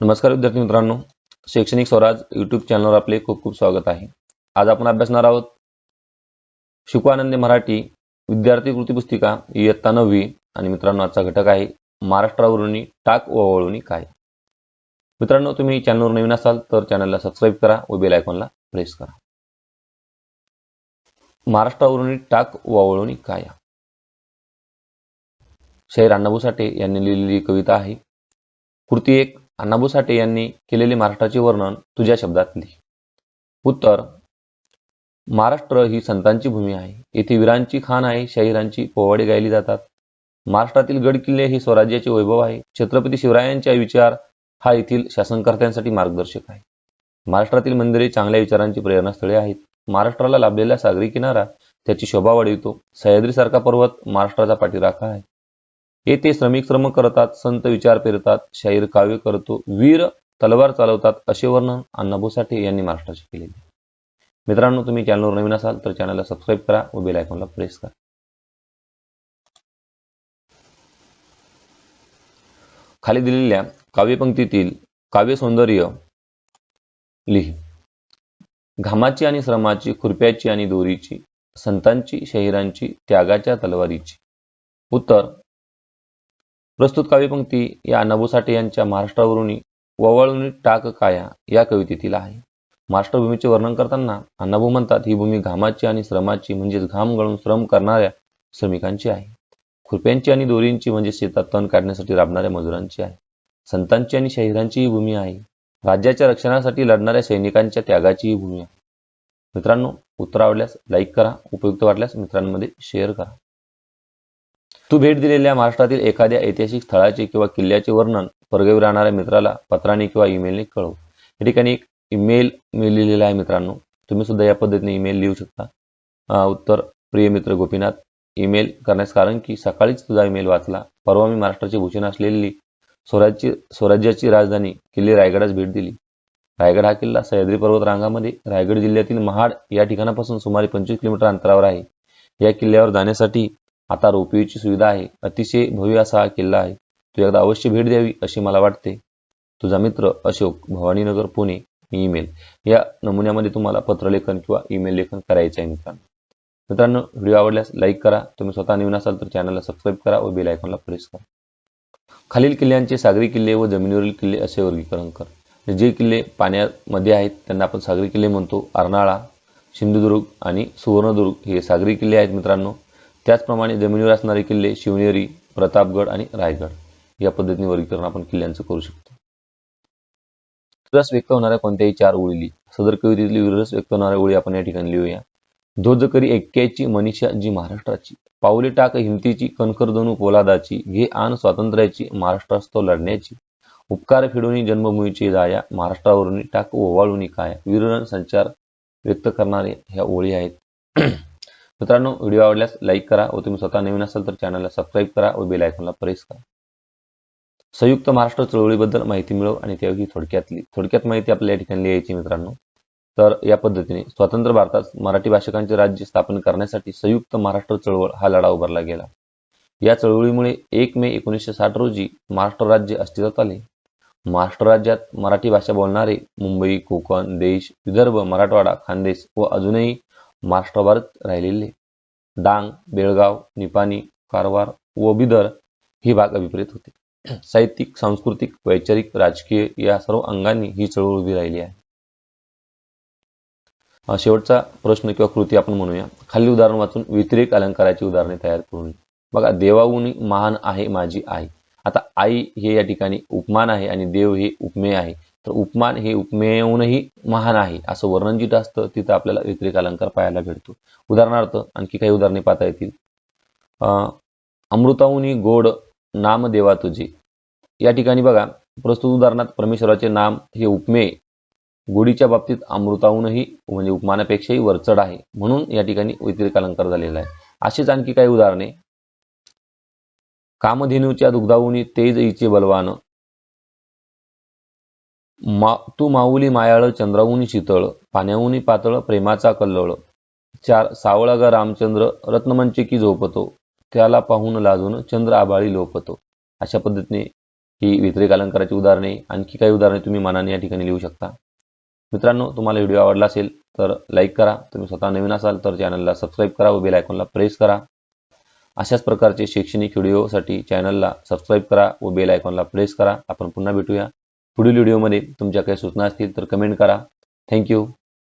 नमस्कार विद्यार्थी मित्रांनो शैक्षणिक स्वराज यूट्यूब चॅनलवर आपले खूप खूप स्वागत आहे. आज आपण अभ्यासणार आहोत शिकवानंदे मराठी विद्यार्थी कृती पुस्तिका इयत्ता नववी आणि मित्रांनो आजचा घटक आहे महाराष्ट्रावरून टाक ओवाळून काय. मित्रांनो तुम्ही चॅनलवर नवीन असाल तर चॅनलला सबस्क्राईब करा व बेल आयकॉनला प्रेस करा. महाराष्ट्रावरून टाक ओवाळून काय. शाहीर अण्णाभाऊ साठे यांनी लिहिलेली कविता आहे कृती एक अण्णाभाऊ साठे यांनी केलेले महाराष्ट्राचे वर्णन तुझ्या शब्दात लिही. उत्तर महाराष्ट्र ही संतांची भूमी आहे. येथे वीरांची खान आहे शाहिरांची पोवाडे गायली जातात. महाराष्ट्रातील गड किल्ले हे स्वराज्याचे वैभव आहे. छत्रपती शिवरायांचा विचार हा येथील शासनकर्त्यांसाठी मार्गदर्शक आहे. महाराष्ट्रातील मंदिरे चांगल्या विचारांची प्रेरणास्थळे आहेत. महाराष्ट्राला लाभलेला सागरी किनारा त्याची शोभा वाढवितो. सह्याद्रीसारखा पर्वत महाराष्ट्राचा पाठीराखा आहे. येथे श्रमिक श्रम करतात संत विचार पेरतात शाहीर काव्य करतो वीर तलवार चालवतात असे वर्णन अण्णाभाऊ साठे यांनी महाराष्ट्राचे केलेले मित्रांनो तुम्ही चॅनलवर नवीन असाल तर चॅनलला सबस्क्राईब करा व बेल आयकॉनला प्रेस करा. खाली दिलेल्या काव्यपंक्तीतील काव्य सौंदर्य लिही. घामाची आणि श्रमाची खुरप्याची आणि दोरीची संतांची शहिरांची त्यागाच्या तलवारीची. उत्तर प्रस्तुत काव्यपंक्ती या नभोसाठे साठे यांच्या महाराष्ट्रावरून ववाळून टाक काया या कवितेतील आहे. महाराष्ट्रभूमीचे वर्णन करताना अण्णाभाऊ म्हणतात ही भूमी घामाची आणि श्रमाची म्हणजेच घाम गळून श्रम करणाऱ्या श्रमिकांची आहे. खुरप्यांची आणि दोरींची म्हणजे शेतात तण काढण्यासाठी राबणाऱ्या मजुरांची आहे. संतांची आणि शहिरांची ही भूमी आहे. राज्याच्या रक्षणासाठी लढणाऱ्या सैनिकांच्या त्यागाची ही भूमी आहे. मित्रांनो उत्तर आवडल्यास लाईक करा उपयुक्त वाटल्यास मित्रांमध्ये शेअर करा. तू भेट दिलेल्या महाराष्ट्रातील एखाद्या ऐतिहासिक स्थळाचे किंवा किल्ल्याचे वर्णन परगावी राहणाऱ्या मित्राला पत्राने किंवा ईमेलने कळव. या ठिकाणी एक ईमेल मी लिहिलेला आहे मित्रांनो. तुम्ही सुद्धा या पद्धतीने ईमेल लिहू शकता. उत्तर प्रिय मित्र गोपीनाथ ईमेल करण्यास कारण की सकाळीच तुझा ईमेल वाचला. परवा मी महाराष्ट्राची भूषण असलेली स्वराज्य स्वराज्याची राजधानी किल्ले रायगडास भेट दिली. रायगड हा किल्ला सह्याद्री पर्वत रांगामध्ये रायगड जिल्ह्यातील महाड या ठिकाणापासून सुमारे पंचवीस किलोमीटर अंतरावर आहे. या किल्ल्यावर जाण्यासाठी आता रोपवेची सुविधा आहे. अतिशय भव्य असा हा किल्ला आहे. तू एकदा अवश्य भेट द्यावी अशी मला वाटते. तुझा मित्र अशोक भवानीनगर पुणे. ईमेल. या नमुन्यामध्ये तुम्हाला पत्रलेखन किंवा ईमेल लेखन करायचं आहे मित्रांनो. मित्रांनो व्हिडिओ आवडल्यास लाईक करा. तुम्ही स्वतः नवीन असाल तर चॅनलला सबस्क्राईब करा व बेल आयकॉनला प्रेस करा. खालील किल्ल्यांचे सागरी किल्ले व जमिनीवरील किल्ले असे वर्गीकरण कर. जे किल्ले पाण्यामध्ये आहेत त्यांना आपण सागरी किल्ले म्हणतो. अर्नाळा सिंधुदुर्ग आणि सुवर्णदुर्ग हे सागरी किल्ले आहेत मित्रांनो. त्याचप्रमाणे जमिनीवर असणारे किल्ले शिवनेरी प्रतापगड आणि रायगड या पद्धतीने वर्गीकरण आपण किल्ल्यांचं करू शकतो. रस व्यक्त होणाऱ्या कोणत्याही चार ओळी लिही सदर कवितेतली विरस व्यक्त होणाऱ्या ओळी आपण या ठिकाणी लिहूया. ध्वजकरी ऐक्याची मनीषा जी महाराष्ट्राची पाऊले टाक हिमतीची कणखरधनू पोलादाची घे आण स्वातंत्र्याची महाराष्ट्रास्तव लढण्याची उपकार फेडून जन्मभूमीची जाया महाराष्ट्रावरून टाक ओवाळून काय वीररण संचार व्यक्त करणारे ह्या ओळी आहेत. मित्रांनो व्हिडिओ आवडल्यास लाईक करा व तुम्ही स्वतः नवीन असाल तर चॅनलला सबस्क्राईब करा व बेल आयकॉनला प्रेस करा. संयुक्त महाराष्ट्र चळवळीबद्दल माहिती मिळव आणि त्यावेळी थोडक्यातली थोडक्यात माहिती आपल्या या ठिकाणी लिहायची मित्रांनो. तर या पद्धतीने स्वतंत्र भारतात मराठी भाषकांचे राज्य स्थापन करण्यासाठी संयुक्त महाराष्ट्र चळवळ हा लढा उभारला गेला. या चळवळीमुळे एक मे एकोणीसशे साठ रोजी महाराष्ट्र राज्य अस्तित्वात आले. महाराष्ट्र राज्यात मराठी भाषा बोलणारे मुंबई कोकण देश विदर्भ मराठवाडा खानदेश व अजूनही महाराष्ट्राभारत राहिलेले. डांग बेळगाव निपाणी कारवार व बिदर हे भाग अभिप्रेत होते. साहित्यिक सांस्कृतिक वैचारिक राजकीय या सर्व अंगांनी ही चळवळ उभी राहिली आहे. शेवटचा प्रश्न किंवा कृती आपण म्हणूया. खाली उदाहरण वाचून व्यतिरेक अलंकाराची उदाहरणे तयार करून. बघा देवाऊनी महान आहे माझी आई. आता आई हे या ठिकाणी उपमान आहे आणि देव हे उपमेय आहे. तर उपमान हे उपमेयहूनही महान आहे असं वर्णन जिथं असतं तिथं आपल्याला व्यतिरिक अलंकार पाहायला भेटतो. उदाहरणार्थ आणखी काही उदाहरणे पाहता येतील. अं, अमृताहुनी गोड नाम देवा तुझे. या ठिकाणी बघा प्रस्तुत उदाहरणात परमेश्वराचे नाम हे उपमेय. गोडीच्या बाबतीत अमृताहूनही म्हणजे उपमानापेक्षाही वरचढ आहे. म्हणून या ठिकाणी व्यतिरिक अलंकार झालेला आहे. अशीच आणखी काही उदाहरणे. कामधेनूच्या दुग्धाहुनी तेज इचे बलवान मा तू माऊली मायाळ चंद्राहुनी शीतळ पाण्याहुनी पातळ प्रेमाचा कल्लोळ. चार सावळा ग रामचंद्र रत्नमंचे की झोपतो त्याला पाहून लाजून चंद्र आबाळी लोपतो. अशा पद्धतीने ही व्यतिरेक अलंकाराची उदाहरणे आणखी काही उदाहरणे तुम्ही मनाने या ठिकाणी लिहू शकता. मित्रांनो तुम्हाला व्हिडिओ आवडला असेल तर लाईक करा. तुम्ही स्वतः नवीन असाल तर चॅनलला सबस्क्राईब करा व बेल आयकॉनला प्रेस करा. अशाच प्रकारचे शैक्षणिक व्हिडिओसाठी चॅनलला सबस्क्राईब करा व बेल आयकॉनला प्रेस करा. आपण पुन्हा भेटूया. पुढील व्हिडिओमध्ये तुमच्या काही सूचना असतील तर कमेंट करा. थँक्यू